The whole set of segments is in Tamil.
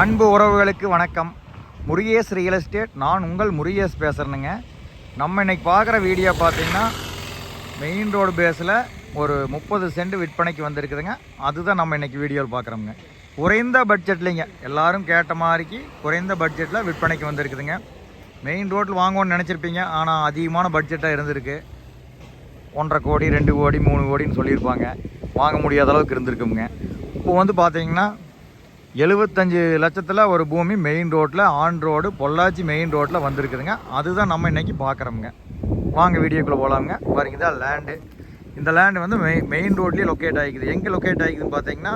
அன்பு உறவுகளுக்கு வணக்கம். முருகேஷ் ரியல் எஸ்டேட் நான் உங்கள் முருகேஷ் பேசுகிறேனுங்க நம்ம இன்றைக்கி பார்க்குற வீடியோ பார்த்தீங்கன்னா மெயின் ரோடு பேஸில் ஒரு முப்பது சென்ட் விற்பனைக்கு வந்திருக்குதுங்க. அதுதான் நம்ம இன்னைக்கு வீடியோவில் பார்க்குறோங்க குறைந்த பட்ஜெட்லிங்க. எல்லாரும் கேட்ட மாதிரிக்கு குறைந்த பட்ஜெட்டில் விற்பனைக்கு வந்திருக்குதுங்க. மெயின் ரோட்டில் வாங்குவோன்னு நினச்சிருப்பீங்க. ஆனால் அதிகமான பட்ஜெட்டாக இருந்திருக்கு. ஒன்றரை கோடி ரெண்டு கோடி மூணு கோடின்னு சொல்லியிருப்பாங்க. வாங்க முடியாத அளவுக்கு இருந்திருக்குங்க. இப்போ வந்து பார்த்தீங்கன்னா எழுபத்தஞ்சு லட்சத்தில் ஒரு பூமி மெயின் ரோட்டில் ஆன் ரோடு பொள்ளாச்சி மெயின் ரோட்டில் வந்திருக்குதுங்க. அதுதான் நம்ம இன்றைக்கி பார்க்குறோமுங்க வாங்க வீடியோக்குள்ளே போகலாமுங்க பாருங்க இதான் லேண்டு இந்த லேண்டு வந்து மெய் மெயின் ரோட்லேயே லொக்கேட் ஆகிக்குது. எங்கே லொக்கேட் ஆகிக்குதுன்னு பார்த்தீங்கன்னா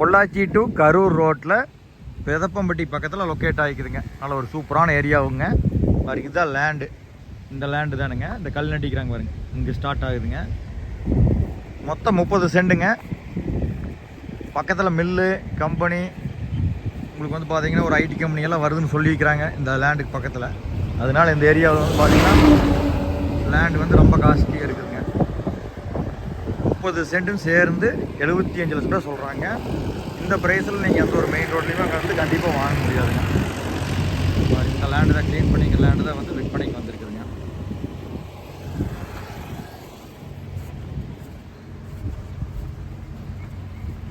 பொள்ளாச்சி டு கரூர் ரோட்டில் பெதப்பம்பட்டி பக்கத்தில் லொக்கேட் ஆகிக்குதுங்க. நல்ல ஒரு சூப்பரான ஏரியாவுங்க. பாருங்க இதுதான் லேண்டு இந்த லேண்டு தானுங்க. இந்த கல் நட்டிக்கிறாங்க பாருங்க. இங்கே ஸ்டார்ட் ஆகுதுங்க. மொத்தம் முப்பது செண்டுங்க பக்கத்தில் மில்லு கம்பெனி உங்களுக்கு வந்து பார்த்தீங்கன்னா ஒரு ஐடி கம்பெனியெல்லாம் வருதுன்னு சொல்லியிருக்கிறாங்க இந்த லேண்டுக்கு பக்கத்தில். அதனால் இந்த ஏரியாவில் வந்து பார்த்தீங்கன்னா லேண்ட் வந்து ரொம்ப காஸ்ட்லியாக இருக்குதுங்க. முப்பது சென்ட்டும் சேர்ந்து எழுபத்தி அஞ்சு லட்சம் ரூபா சொல்கிறாங்க இந்த ப்ரைஸில் நீங்கள் எந்த ஒரு மெயின் ரோட்லேயுமே அங்கே வந்து கண்டிப்பாக வாங்க முடியாதுங்க. இந்த லேண்டு தான் க்ளீன் பண்ணி இந்த லேண்டு தான் வந்து விற்பனைக்கு வந்துருக்கு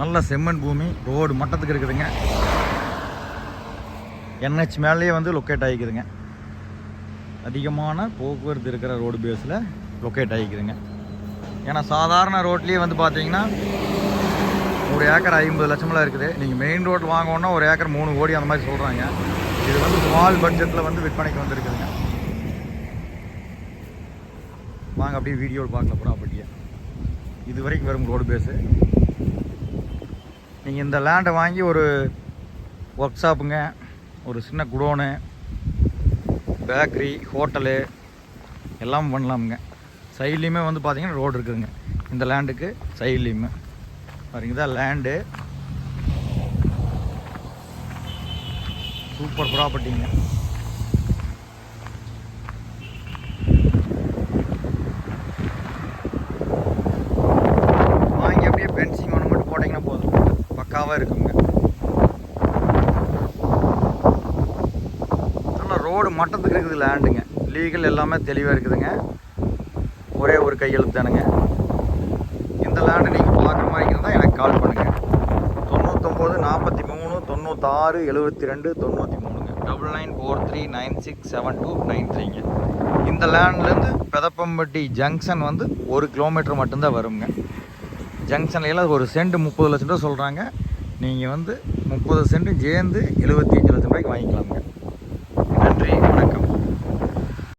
நல்ல செம்மண் பூமி ரோடு மட்டத்துக்கு இருக்குதுங்க. என்ஹெச் மேலேயே வந்து லொக்கேட் ஆகிக்குதுங்க. அதிகமான போக்குவரத்து இருக்கிற ரோடு பேஸில் லொக்கேட் ஆகிக்குதுங்க. ஏன்னா சாதாரண ரோட்லேயே வந்து பார்த்தீங்கன்னா ஒரு ஏக்கர் ஐம்பது லட்சமெல்லாம் இருக்குது. நீங்கள் மெயின் ரோட் வாங்கணுன்னா ஒரு ஏக்கர் மூணு கோடி அந்த மாதிரி சொல்கிறாங்க இது வந்து ஸ்மால் பட்ஜெட்டில் வந்து விற்பனைக்கு வந்துருக்குதுங்க. வாங்க அப்படியே வீடியோவில் பார்க்கல ப்ராப்பர்ட்டியை இது வரைக்கும் வரும் ரோடு பேஸு நீங்கள் இந்த லேண்டை வாங்கி ஒரு ஒர்க் ஷாப்புங்க ஒரு சின்ன குடோனு பேக்கரி ஹோட்டலு எல்லாம் பண்ணலாமுங்க. சைட்லேயுமே வந்து பார்த்தீங்கன்னா ரோடு இருக்குதுங்க இந்த லேண்டுக்கு சைட்லேயுமே. பாருங்கதா லேண்டு சூப்பர் ப்ராப்பர்ட்டிங்க பக்காவாக இருக்குங்க. நல்லா ரோடு மட்டத்துக்கு இருக்குது லேண்டுங்க லீகல் எல்லாமே தெளிவாக இருக்குதுங்க. ஒரே ஒரு கையெழுத்து தானுங்க இந்த லேண்டு நீங்கள் பார்க்குற மாதிரி இருந்தால் எனக்கு கால் பண்ணுங்கள் தொண்ணூத்தொம்பது நாற்பத்தி மூணு தொண்ணூத்தாறு எழுபத்தி ரெண்டு தொண்ணூற்றி மூணுங்க double nine four three nine six seven two nine த்ரீங்க இந்த லேண்ட்லேருந்து பெதப்பம்பட்டி ஜங்ஷன் வந்து ஒரு கிலோமீட்டர் மட்டும்தான் வருங்க. ஜங்ஷன்லாம் ஒரு சென்ட் முப்பது லட்சம் ரூபா சொல்கிறாங்க நீங்கள் வந்து முப்பது சென்ட்டு சேர்ந்து எழுபத்தி அஞ்சு லட்சம் ரூபாய்க்கு வாங்கிக்கலாமுங்க. நன்றி